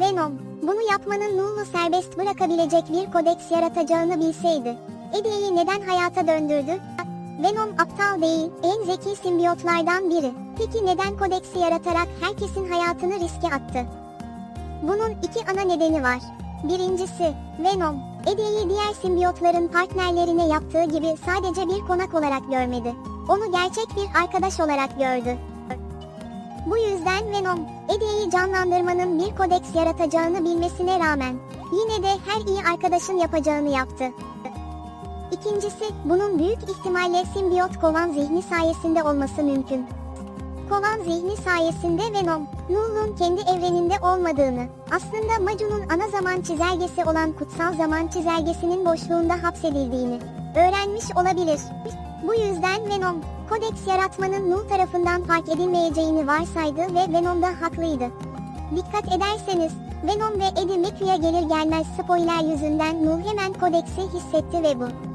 Venom, bunu yapmanın Null'u serbest bırakabilecek bir kodeks yaratacağını bilseydi. Eddie'yi neden hayata döndürdü? Venom aptal değil, en zeki simbiyotlardan biri. Peki neden kodeksi yaratarak herkesin hayatını riske attı? Bunun iki ana nedeni var. Birincisi, Venom, Eddie'yi diğer simbiyotların partnerlerine yaptığı gibi sadece bir konak olarak görmedi. Onu gerçek bir arkadaş olarak gördü. Bu yüzden Venom, Eddie'yi canlandırmanın bir kodeks yaratacağını bilmesine rağmen, yine de her iyi arkadaşın yapacağını yaptı. İkincisi, bunun büyük ihtimalle simbiyot kovan zihni sayesinde olması mümkün. Kovan zihni sayesinde Venom, Null'un kendi evreninde olmadığını, aslında Macu'nun ana zaman çizelgesi olan kutsal zaman çizelgesinin boşluğunda hapsedildiğini öğrenmiş olabilir. Bu yüzden Venom, kodeks yaratmanın Null tarafından fark edilmeyeceğini varsaydı ve Venom da haklıydı. Dikkat ederseniz, Venom ve Eddie Meku'ya gelir gelmez spoiler yüzünden Null hemen kodeksi hissetti ve bu